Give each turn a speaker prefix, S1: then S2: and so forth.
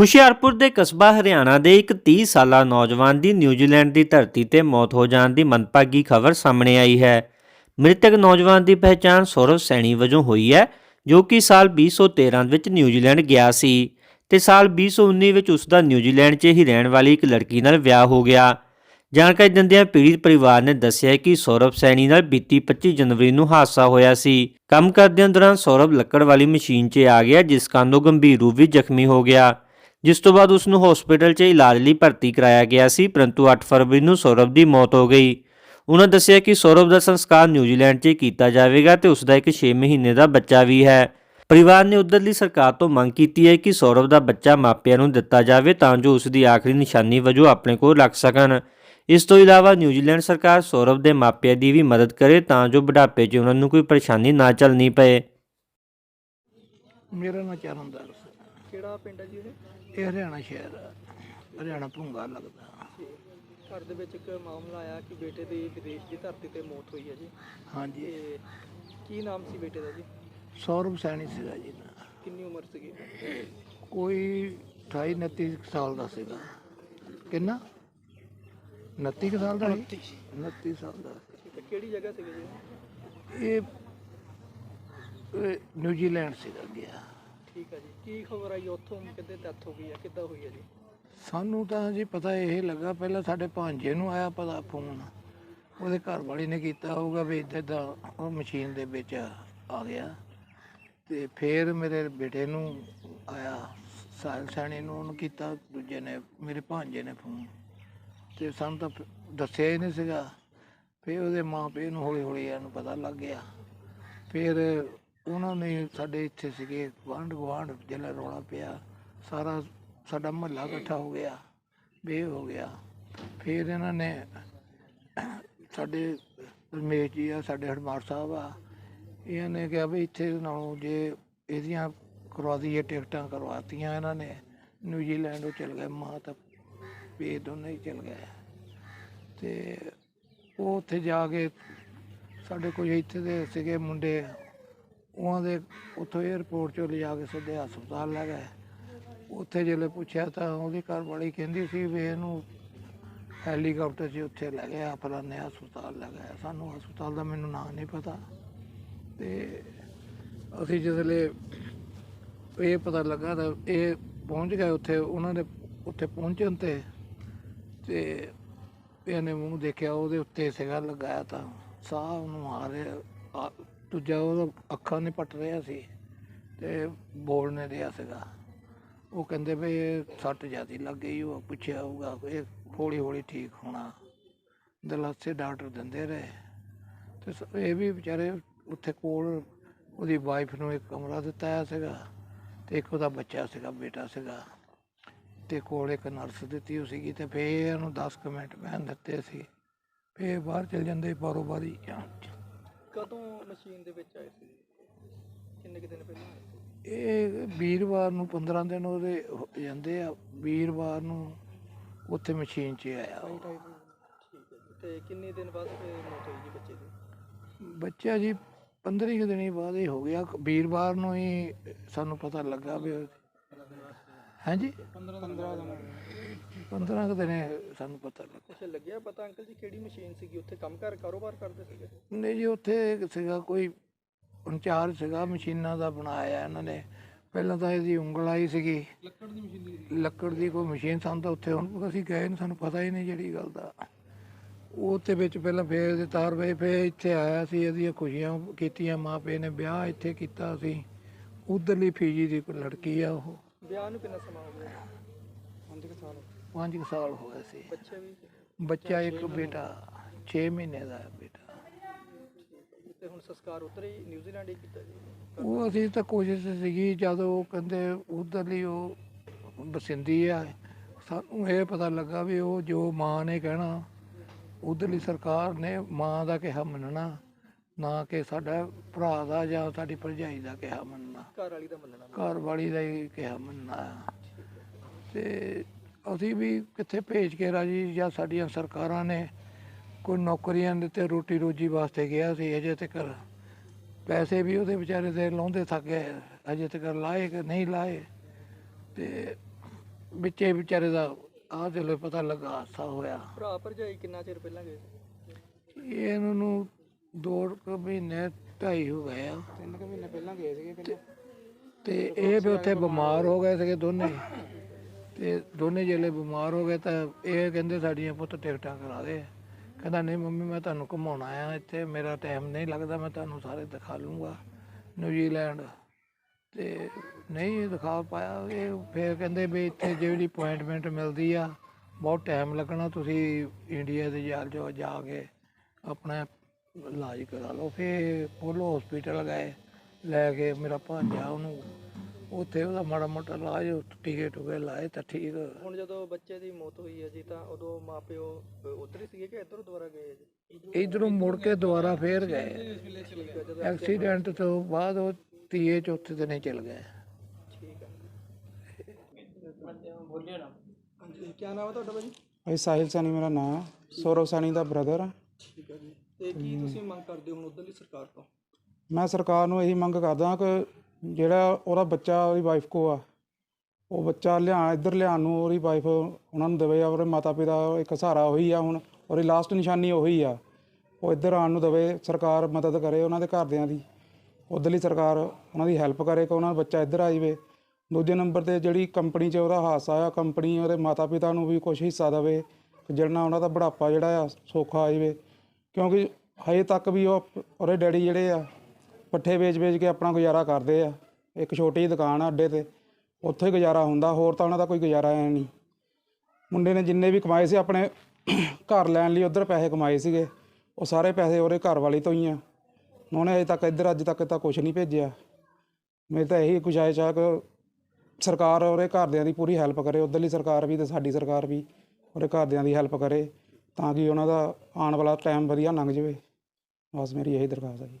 S1: ਹੁਸ਼ਿਆਰਪੁਰ ਦੇ ਕਸਬਾ ਹਰਿਆਣਾ ਦੇ ਇੱਕ 30 ਸਾਲਾ ਨੌਜਵਾਨ ਦੀ ਨਿਊਜ਼ੀਲੈਂਡ ਦੀ ਧਰਤੀ ਤੇ ਮੌਤ ਹੋ ਜਾਣ ਦੀ ਮੰਦਭਾਗੀ ਖਬਰ ਸਾਹਮਣੇ ਆਈ ਹੈ। ਮ੍ਰਿਤਕ ਨੌਜਵਾਨ ਦੀ ਪਹਿਚਾਣ ਸੌਰਵ ਸੈਣੀ ਵਜੋਂ ਹੋਈ ਹੈ, ਜੋ ਕਿ ਸਾਲ 2013 ਵਿੱਚ ਨਿਊਜ਼ੀਲੈਂਡ ਗਿਆ ਸੀ ਤੇ ਸਾਲ 2019 ਵਿੱਚ ਉਸ ਦਾ ਨਿਊਜ਼ੀਲੈਂਡ 'ਚ ਹੀ ਰਹਿਣ ਵਾਲੀ ਇੱਕ ਲੜਕੀ ਨਾਲ ਵਿਆਹ ਹੋ ਗਿਆ। ਜਾਣਕਾਰੀ ਦਿੰਦਿਆਂ ਪੀੜਿਤ ਪਰਿਵਾਰ ਨੇ ਦੱਸਿਆ ਕਿ ਸੌਰਵ ਸੈਣੀ ਨਾਲ ਬੀਤੀ 25 ਜਨਵਰੀ ਨੂੰ ਹਾਦਸਾ ਹੋਇਆ ਸੀ। ਕੰਮ ਕਰਦਿਆਂ ਦੌਰਾਨ ਸੌਰਵ ਲੱਕੜ ਵਾਲੀ ਮਸ਼ੀਨ 'ਚ ਆ ਗਿਆ, ਜਿਸ ਕਾਰਨ ਉਹ ਗੰਭੀਰ ਰੂਪ ਵਿੱਚ ਜ਼ਖਮੀ ਹੋ ਗਿਆ। ਜਿਸ ਤੋਂ ਬਾਅਦ ਉਸ ਨੂੰ ਹਸਪੀਟਲ 'ਚ ਇਲਾਜ ਲਈ ਭਰਤੀ ਕਰਾਇਆ ਗਿਆ ਸੀ, ਪਰੰਤੂ 8 ਫਰਵਰੀ ਨੂੰ ਸੌਰਵ ਦੀ ਮੌਤ ਹੋ ਗਈ। ਉਹਨਾਂ ਦੱਸਿਆ ਕਿ ਸੌਰਵ ਦਾ ਸੰਸਕਾਰ ਨਿਊਜ਼ੀਲੈਂਡ 'ਚ ਕੀਤਾ ਜਾਵੇਗਾ ਤੇ ਉਸ ਦਾ ਇੱਕ 6 ਮਹੀਨੇ ਦਾ ਬੱਚਾ ਵੀ ਹੈ। ਪਰਿਵਾਰ ਨੇ ਉਧਰਲੀ ਸਰਕਾਰ ਤੋਂ ਮੰਗ ਕੀਤੀ ਹੈ ਕਿ ਸੌਰਵ ਦਾ ਬੱਚਾ ਮਾਪਿਆਂ ਨੂੰ ਦਿੱਤਾ ਜਾਵੇ ਤਾਂ ਜੋ ਉਸ ਦੀ ਆਖਰੀ ਨਿਸ਼ਾਨੀ ਵਜੋਂ ਆਪਣੇ ਕੋਲ ਰੱਖ ਸਕਣ। ਇਸ ਤੋਂ ਇਲਾਵਾ ਨਿਊਜ਼ੀਲੈਂਡ ਸਰਕਾਰ ਸੌਰਵ ਦੇ ਮਾਪਿਆਂ ਦੀ ਵੀ ਮਦਦ ਕਰੇ ਤਾਂ ਜੋ ਬੁਢਾਪੇ 'ਚ ਉਹਨਾਂ ਨੂੰ ਕੋਈ ਪਰੇਸ਼ਾਨੀ ਨਾ ਝੱਲਣੀ ਪਏ।
S2: ਮੇਰਾ ਨਾਂ ਚਰਨਦਾਰ
S3: ਕਿਹੜਾ ਪਿੰਡ ਹੈ ਜੀ ਇਹ?
S2: ਇਹ ਹਰਿਆਣਾ ਸ਼ਹਿਰ ਆ। ਹਰਿਆਣਾ ਭੁੰਗਾ ਲੱਗਦਾ।
S3: ਘਰ ਦੇ ਵਿੱਚ ਇੱਕ ਮਾਮਲਾ ਆਇਆ ਕਿ ਬੇਟੇ ਦੀ ਵਿਦੇਸ਼ ਦੀ ਧਰਤੀ ਤੇ ਮੌਤ ਹੋਈ ਹੈ ਜੀ।
S2: ਹਾਂਜੀ।
S3: ਤੇ ਕੀ ਨਾਮ ਸੀ ਬੇਟੇ ਦਾ ਜੀ?
S2: ਸੌਰਵ ਸੈਣੀ ਸੀਗਾ ਜੀ ਨਾ
S3: ਕਿੰਨੀ ਉਮਰ ਸੀਗੀ?
S2: ਕੋਈ 28 29 ਸਾਲ ਦਾ ਸੀਗਾ। ਕਿੰਨਾ? 29 ਕੁ ਸਾਲ ਦਾ 29 29 ਸਾਲ ਦਾ।
S3: ਕਿਹੜੀ ਜਗ੍ਹਾ ਸੀਗੀ ਜੀ?
S2: ਇਹ ਇਹ ਨਿਊਜ਼ੀਲੈਂਡ ਸੀਗਾ ਗਿਆ।
S3: ਠੀਕ ਹੈ ਜੀ। ਕੀ ਖਬਰ ਆਈ ਉੱਥੋਂ ਕਿੱਦੇ ਡੈਥ ਹੋ ਗਈ ਹੈ ਕਿੱਦਾਂ ਹੋਈ ਆ ਜੀ?
S2: ਸਾਨੂੰ ਤਾਂ ਜੀ ਪਤਾ ਇਹ ਲੱਗਾ, ਪਹਿਲਾਂ ਸਾਡੇ ਭਾਂਜੇ ਨੂੰ ਆਇਆ ਪਤਾ ਫੋਨ। ਉਹਦੇ ਘਰ ਵਾਲੀ ਨੇ ਕੀਤਾ ਹੋਊਗਾ ਵੀ ਇੱਦਾਂ ਦਾ ਉਹ ਮਸ਼ੀਨ ਦੇ ਵਿੱਚ ਆ ਗਿਆ। ਤੇ ਫਿਰ ਮੇਰੇ ਬੇਟੇ ਨੂੰ ਆਇਆ ਸਾਹਿਲ ਸੈਣੀ ਨੂੰ ਉਹਨੂੰ ਕੀਤਾ, ਦੂਜੇ ਨੇ, ਮੇਰੇ ਭਾਂਜੇ ਨੇ ਫੋਨ। ਤੇ ਸਾਨੂੰ ਤਾਂ ਦੱਸਿਆ ਹੀ ਨਹੀਂ ਸੀਗਾ। ਫਿਰ ਉਹਦੇ ਮਾਂ ਪਿਓ ਨੂੰ ਹੌਲੀ ਹੌਲੀ ਇਹਨੂੰ ਪਤਾ ਲੱਗ ਗਿਆ। ਫਿਰ ਉਹਨਾਂ ਨੇ ਸਾਡੇ ਇੱਥੇ ਸੀਗੇ, ਗੁਆਂਢ ਗੁਆਂਢ ਜਿਹੜਾ ਰੌਲਾ ਪਿਆ, ਸਾਰਾ ਸਾਡਾ ਮਹੱਲਾ ਇਕੱਠਾ ਹੋ ਗਿਆ ਬੇ ਹੋ ਗਿਆ। ਫਿਰ ਇਹਨਾਂ ਨੇ ਸਾਡੇ ਰਮੇਸ਼ ਜੀ ਆ, ਸਾਡੇ ਹਰਮਾਰ ਸਾਹਿਬ ਆ, ਇਹਨਾਂ ਨੇ ਕਿਹਾ ਵੀ ਇੱਥੇ ਨਾਲੋਂ ਜੇ ਇਹਦੀਆਂ ਕਰਵਾ ਦਈਏ, ਟਿਕਟਾਂ ਕਰਵਾਤੀਆਂ ਇਹਨਾਂ ਨੇ, ਨਿਊਜ਼ੀਲੈਂਡ ਉਹ ਚਲ ਗਏ ਮਾਂ ਤਾਂ ਵੀ ਦੋਨੇ ਹੀ ਚਲ ਗਏ। ਤੇ ਉਹ ਉੱਥੇ ਜਾ ਕੇ ਸਾਡੇ ਕੋਈ ਇੱਥੇ ਦੇ ਸੀਗੇ ਮੁੰਡੇ ਉਹਨਾਂ ਦੇ ਉੱਥੋਂ 에어ਪੋਰਟ ਚੋਂ ਲਿਜਾ ਕੇ ਸਿੱਧੇ ਹਸਪਤਾਲ ਲੈ ਗਏ। ਉੱਥੇ ਜਦੋਂ ਪੁੱਛਿਆ ਤਾਂ ਉਹਦੀ ਘਰਵਾਲੀ ਕਹਿੰਦੀ ਸੀ ਵੀ ਇਹਨੂੰ ਹੈਲੀਕਾਪਟਰ 'ਚ ਉੱਥੇ ਲੈ ਗਿਆ, ਫਲਾਣੇ ਹਸਪਤਾਲ ਲੈ ਗਿਆ। ਸਾਨੂੰ ਹਸਪਤਾਲ ਦਾ ਮੈਨੂੰ ਨਾਂ ਨਹੀਂ ਪਤਾ। ਤੇ ਅਸੀਂ ਜਦੋਂ ਇਹ ਪਤਾ ਲੱਗਾ ਤਾਂ ਇਹ ਪਹੁੰਚ ਗਏ ਉੱਥੇ, ਉਹਨਾਂ ਦੇ ਉੱਥੇ ਪਹੁੰਚਣ ਤੇ ਤੇ ਇਹਨੇ ਮੂੰਹ ਦੇਖਿਆ, ਉਹਦੇ ਉੱਤੇ ਸੀਗਾ ਲਗਾਇਆ ਤਾਂ ਸਾਹ ਉਹਨੂੰ ਆ ਰਿਹਾ ਦੂਜਾ ਉਹਦਾ ਅੱਖਾਂ ਨੇ ਪਟ ਰਿਹਾ ਸੀ ਅਤੇ ਬੋਲ ਨਹੀਂ ਰਿਹਾ ਸੀਗਾ। ਉਹ ਕਹਿੰਦੇ ਵੀ ਇਹ ਸੱਟ ਜ਼ਿਆਦਾ ਲੱਗ ਗਈ, ਉਹ ਪੁੱਛਿਆ ਹੋਊਗਾ ਇਹ ਹੌਲੀ ਹੌਲੀ ਠੀਕ ਹੋਣਾ। ਦਲਾਸੇ ਡਾਕਟਰ ਦਿੰਦੇ ਰਹੇ। ਅਤੇ ਸ- ਇਹ ਵੀ ਵਿਚਾਰੇ ਉੱਥੇ ਕੋਲ ਉਹਦੀ ਵਾਈਫ ਨੂੰ ਇੱਕ ਕਮਰਾ ਦਿੱਤਾ ਹੋਇਆ ਸੀਗਾ ਅਤੇ ਇੱਕ ਉਹਦਾ ਬੱਚਾ ਸੀਗਾ, ਬੇਟਾ ਸੀਗਾ। ਤੇ ਕੋਲ ਇੱਕ ਨਰਸ ਦਿੱਤੀ ਹੋਈ ਸੀਗੀ ਤੇ ਫੇਰ ਇਹਨੂੰ 10 ਕੁ ਮਿੰਟ ਬਹਿਣ ਦਿੱਤੇ ਸੀ। ਫੇਰ ਬਾਹਰ ਚਲ ਜਾਂਦੇ ਬਾਰੋ ਬਾਰੀ
S3: ਕਦੋਂ ਮਸ਼ੀਨ ਦੇ ਵਿੱਚ ਆਏ ਸੀ? ਕਿੰਨੇ ਕੁ ਦਿਨ ਪਹਿਲਾਂ ਆਏ ਸੀ?
S2: ਇਹ ਵੀਰਵਾਰ ਨੂੰ 15 ਦਿਨ ਉਹਦੇ ਹੋ ਜਾਂਦੇ ਆ। ਵੀਰਵਾਰ ਨੂੰ ਉੱਥੇ ਮਸ਼ੀਨ 'ਚ ਆਇਆ ਉਹ।
S3: ਠੀਕ ਹੈ ਜੀ। ਤੇ ਕਿੰਨੇ ਦਿਨ ਬਾਅਦ ਫਿਰ ਮੌਤ ਹੋਈ ਜੀ ਬੱਚੇ ਦੀ?
S2: ਬੱਚਾ ਜੀ 15 ਕੁ ਦਿਨੀ ਬਾਅਦ ਹੀ ਹੋ ਗਿਆ। ਵੀਰਵਾਰ ਨੂੰ ਹੀ ਸਾਨੂੰ ਪਤਾ ਲੱਗਾ ਵੀ ਹਾਂਜੀ?
S3: 15 ਦਿਨ
S2: 15 ਕੁ ਦਿਨੇ ਸਾਨੂੰ ਪਤਾ ਲੱਗਾ।
S3: ਅੱਛਾ ਲੱਗਿਆ ਪਤਾ ਅੰਕਲ ਜੀ ਕਿਹੜੀ ਮਸ਼ੀਨ ਸੀਗੀ? ਉੱਥੇ ਕੰਮ ਕਰ ਕਾਰੋਬਾਰ ਕਰਦੇ ਸੀਗੇ?
S2: ਨਹੀਂ ਜੀ ਉੱਥੇ ਸੀਗਾ ਕੋਈ ਇੰਚਾਰਜ ਸੀਗਾ ਮਸ਼ੀਨਾਂ ਦਾ ਬਣਾਇਆ ਇਹਨਾਂ ਨੇ। ਪਹਿਲਾਂ ਤਾਂ ਇਹਦੀ ਉਂਗਲ ਆਈ ਸੀਗੀ।
S3: ਲੱਕੜ ਦੀ ਮਸ਼ੀਨ
S2: ਲੱਕੜ ਦੀ ਕੋਈ ਮਸ਼ੀਨ ਸਾਨੂੰ ਤਾਂ ਉੱਥੇ ਹੁਣ ਅਸੀਂ ਗਏ ਨਹੀਂ ਸਾਨੂੰ ਪਤਾ ਹੀ ਨਹੀਂ ਜਿਹੜੀ ਗੱਲ ਦਾ। ਉਹ ਤੇ ਵਿੱਚ ਪਹਿਲਾਂ ਫੇਰ ਦੇ ਤਾਰ ਵੇ ਫੇਰ ਇੱਥੇ ਆਇਆ ਸੀ ਇਹਦੀਆਂ ਖੁਸ਼ੀਆਂ ਕੀਤੀਆਂ ਮਾਂ ਪਿਓ ਨੇ ਵਿਆਹ ਇੱਥੇ ਕੀਤਾ ਸੀ। ਉਧਰਲੀ ਫੀਜੀ ਦੀ ਕੋਈ ਲੜਕੀ ਆ ਉਹ।
S3: ਵਿਆਹ ਨੂੰ ਕਿੰਨਾ ਸਮਾਂ ਹੋ ਗਿਆ? 5 ਸਾਲ
S2: 5 ਸਾਲ ਹੋ ਗਏ ਸੀ।
S3: ਬੱਚੇ ਵੀ
S2: ਬੱਚਾ ਇੱਕ ਬੇਟਾ 6 ਮਹੀਨੇ ਦਾ ਹੈ ਬੇਟਾ।
S3: ਤੇ ਹੁਣ ਸੰਸਕਾਰ ਉੱਧਰ ਹੀ ਨਿਊਜ਼ੀਲੈਂਡ ਹੀ ਕੀਤਾ ਜੀ।
S2: ਉਹ ਅਸੀਂ ਤਾਂ ਕੋਸ਼ਿਸ਼ ਸੀਗੀ ਜਦੋਂ ਉਹ ਕਹਿੰਦੇ ਉਧਰਲੀ ਉਹ ਬਸਿੰਦੀ ਆ ਸਾਨੂੰ ਇਹ ਪਤਾ ਲੱਗਾ ਵੀ ਉਹ ਜੋ ਮਾਂ ਨੇ ਕਹਿਣਾ ਉਧਰਲੀ ਸਰਕਾਰ ਨੇ ਮਾਂ ਦਾ ਕਿਹਾ ਮੰਨਣਾ ਨਾ ਕਿ ਸਾਡਾ ਭਰਾ ਦਾ ਜਾਂ ਸਾਡੀ ਭਰਜਾਈ ਦਾ ਕਿਹਾ ਮੰਨਣਾ।
S3: ਘਰ ਵਾਲੀ ਦਾ ਮੰਨਣਾ।
S2: ਘਰ ਵਾਲੀ ਦਾ ਹੀ ਕਿਹਾ ਮੰਨਣਾ। ਤੇ ਅਸੀਂ ਵੀ ਕਿੱਥੇ ਭੇਜ ਕੇ ਰਾਜੀ ਜਾਂ ਸਾਡੀਆਂ ਸਰਕਾਰਾਂ ਨੇ ਕੋਈ ਨੌਕਰੀਆਂ ਦੇ ਤੇ ਰੋਟੀ ਰੋਜੀ ਵਾਸਤੇ ਗਿਆ ਸੀ ਅਜੇ ਤੱਕ ਪੈਸੇ ਵੀ ਉਹਦੇ ਵਿਚਾਰੇ ਦੇ ਲਾਉਂਦੇ ਥੱਕ ਗਏ ਅਜੇ ਤੱਕ ਲਾਏ ਕਿ ਨਹੀਂ ਲਾਏ। ਤੇ ਵਿੱਚੇ ਵਿਚਾਰੇ ਦਾ ਆਹ ਚਲੋ ਪਤਾ ਲੱਗਾ ਹਾਦਸਾ ਹੋਇਆ।
S3: ਭਰਾ ਭਰਜਾਈ ਕਿੰਨਾ ਚਿਰ ਪਹਿਲਾਂ ਗਏ ਸੀ?
S2: ਇਹਨਾਂ ਨੂੰ ਦੋ ਕੁ ਮਹੀਨੇ ਢਾਈ ਹੋ ਗਏ ਆ।
S3: ਤਿੰਨ ਕੁ ਮਹੀਨੇ ਪਹਿਲਾਂ ਗਏ ਸੀਗੇ
S2: ਤੇ ਇਹ ਵੀ ਉੱਥੇ ਬਿਮਾਰ ਹੋ ਗਏ ਸੀਗੇ ਦੋਨੇ। ਤੇ ਦੋਨੇ ਜਿਹੜੇ ਬਿਮਾਰ ਹੋ ਗਏ ਤਾਂ ਇਹ ਕਹਿੰਦੇ ਸਾਡੀਆਂ ਪੁੱਤ ਟਿਕਟਾਂ ਕਰਾ ਦੇ। ਕਹਿੰਦਾ, ਨਹੀਂ ਮੰਮੀ, ਮੈਂ ਤੁਹਾਨੂੰ ਘੁਮਾਉਣਾ ਆ ਇੱਥੇ, ਮੇਰਾ ਟਾਈਮ ਨਹੀਂ ਲੱਗਦਾ, ਮੈਂ ਤੁਹਾਨੂੰ ਸਾਰੇ ਦਿਖਾ ਲੂੰਗਾ ਨਿਊਜ਼ੀਲੈਂਡ। ਤੇ ਨਹੀਂ ਦਿਖਾ ਪਾਇਆ। ਇਹ ਫਿਰ ਕਹਿੰਦੇ ਵੀ ਇੱਥੇ ਜਿਹੜੀ ਅਪਾਇੰਟਮੈਂਟ ਮਿਲਦੀ ਆ, ਬਹੁਤ ਟਾਈਮ ਲੱਗਣਾ, ਤੁਸੀਂ ਇੰਡੀਆ ਦੇ ਜਾ ਜਾਓ ਜਾ ਕੇ ਆਪਣਾ ਇਲਾਜ ਕਰਾ ਲਓ। ਫਿਰ ਪੋਲੋ ਹਸਪੀਟਲ ਗਏ, ਲੈ ਕੇ ਮੇਰਾ ਭਾਂਜਾ ਉਹਨੂੰ ਉੱਥੇ ਉਹਦਾ ਮਾੜਾ ਮੋਟਾ ਇਲਾਜ ਟੀਕੇ ਟੁਕੇ ਲਾਏ ਤਾਂ ਠੀਕ।
S3: ਹੁਣ ਜਦੋਂ ਬੱਚੇ ਦੀ ਮੌਤ ਹੋਈ ਹੈ ਜੀ ਤਾਂ ਉਦੋਂ ਮਾਪਿਓ ਉਧਰ ਹੀ ਸੀਗੇ ਕਿ ਇੱਧਰ ਦੁਬਾਰਾ ਗਏ ਜੀ?
S2: ਇਧਰੋਂ ਮੁੜ ਕੇ ਦੁਬਾਰਾ ਫੇਰ ਗਏ।
S3: ਠੀਕ ਹੈ ਜਦੋਂ
S2: ਐਕਸੀਡੈਂਟ ਤੋਂ ਬਾਅਦ ਉਹ ਤੀਏ ਚੌਥੇ ਦਿਨ ਹੀ ਚਲ ਗਏ।
S3: ਠੀਕ ਹੈ ਹਾਂਜੀ ਕੀ ਨਾਮ ਹੈ ਤੁਹਾਡਾ ਭਾਜੀ?
S4: ਭਾਈ ਸਾਹਿਲ ਸਾਨੀ ਮੇਰਾ ਨਾਮ ਸੌਰਵ ਸਾਨੀ ਦਾ ਬ੍ਰਦਰ ਆ।
S3: ਠੀਕ ਹੈ ਜੀ। ਤੇ ਕੀ ਤੁਸੀਂ ਮੰਗ ਕਰਦੇ ਹੋ ਹੁਣ ਉਧਰਲੀ ਸਰਕਾਰ ਤੋਂ?
S4: ਮੈਂ ਸਰਕਾਰ ਨੂੰ ਇਹੀ ਮੰਗ ਕਰਦਾ ਕਿ ਜਿਹੜਾ ਉਹਦਾ ਬੱਚਾ, ਉਹਦੀ ਵਾਈਫ ਕੋ ਆ। ਉਹ ਬੱਚਾ ਲਿਆ, ਇੱਧਰ ਲਿਆਉਣ ਨੂੰ ਉਹਦੀ ਵਾਈਫ ਉਹਨਾਂ ਨੂੰ ਦੇਵੇ, ਉਹਦੇ ਮਾਤਾ ਪਿਤਾ ਇੱਕ ਸਹਾਰਾ ਉਹੀ ਆ ਹੁਣ, ਉਹਦੀ ਲਾਸਟ ਨਿਸ਼ਾਨੀ ਉਹੀ ਆ। ਉਹ ਇੱਧਰ ਆਉਣ ਨੂੰ ਦੇਵੇ, ਸਰਕਾਰ ਮਦਦ ਕਰੇ ਉਹਨਾਂ ਦੇ ਘਰਦਿਆਂ ਦੀ। ਉੱਧਰਲੀ ਸਰਕਾਰ ਉਹਨਾਂ ਦੀ ਹੈਲਪ ਕਰੇ ਕਿ ਉਹਨਾਂ ਦਾ ਬੱਚਾ ਇੱਧਰ ਆ ਜਾਵੇ। ਦੂਜੇ ਨੰਬਰ ਤੇ ਜਿਹੜੀ ਕੰਪਨੀ 'ਚ ਉਹਦਾ ਹਾਦਸਾ ਆ ਕੰਪਨੀ ਉਹਦੇ ਮਾਤਾ ਪਿਤਾ ਨੂੰ ਵੀ ਕੁਝ ਹਿੱਸਾ ਦੇਵੇ ਜਿਹੜਾ ਉਹਨਾਂ ਦਾ ਬੁਢਾਪਾ ਜਿਹੜਾ ਆ, ਸੌਖਾ ਆ ਜਾਵੇ। ਕਿਉਂਕਿ ਹਜੇ ਤੱਕ ਵੀ ਉਹ, ਉਹਦੇ ਡੈਡੀ ਜਿਹੜੇ ਆ ਪੱਠੇ ਵੇਚ-ਵੇਚ ਕੇ ਆਪਣਾ ਗੁਜ਼ਾਰਾ ਕਰਦੇ ਆ। ਇੱਕ ਛੋਟੀ ਜਿਹੀ ਦੁਕਾਨ ਆ ਅੱਡੇ ਤੇ, ਉੱਥੇ ਹੀ ਗੁਜ਼ਾਰਾ ਹੁੰਦਾ, ਹੋਰ ਤਾਂ ਉਹਨਾਂ ਦਾ ਕੋਈ ਗੁਜ਼ਾਰਾ ਹੈ ਨਹੀਂ। ਮੁੰਡੇ ਨੇ ਜਿੰਨੇ ਵੀ ਕਮਾਏ ਸੀ, ਆਪਣੇ ਘਰ ਲੈਣ ਲਈ ਉਧਰ ਪੈਸੇ ਕਮਾਏ ਸੀਗੇ। ਉਹ ਸਾਰੇ ਪੈਸੇ ਉਹਦੇ ਘਰ ਵਾਲੇ ਤੋਂ ਹੀ ਆ। ਉਹਨੇ ਅਜੇ ਤੱਕ ਇੱਧਰ, ਅੱਜ ਤੱਕ ਤਾਂ ਕੁਝ ਨਹੀਂ ਭੇਜਿਆ। ਮੇਰੀ ਤਾਂ ਇਹੀ ਗੁਜ਼ਾਰਿਸ਼ ਆ ਕਿ ਸਰਕਾਰ ਉਹਦੇ ਘਰਦਿਆਂ ਦੀ ਪੂਰੀ ਹੈਲਪ ਕਰੇ। ਉਧਰਲੀ ਸਰਕਾਰ ਵੀ ਤੇ ਸਾਡੀ ਸਰਕਾਰ ਵੀ ਉਹਦੇ ਘਰਦਿਆਂ ਦੀ ਹੈਲਪ ਕਰੇ, ਤਾਂ ਕਿ ਉਹਨਾਂ ਦਾ ਆਉਣ ਵਾਲਾ ਟਾਈਮ ਵਧੀਆ ਲੰਘ ਜਾਵੇ। ਬਸ ਮੇਰੀ ਇਹੀ ਦਰਖਾਸਤ ਹੈ ਜੀ।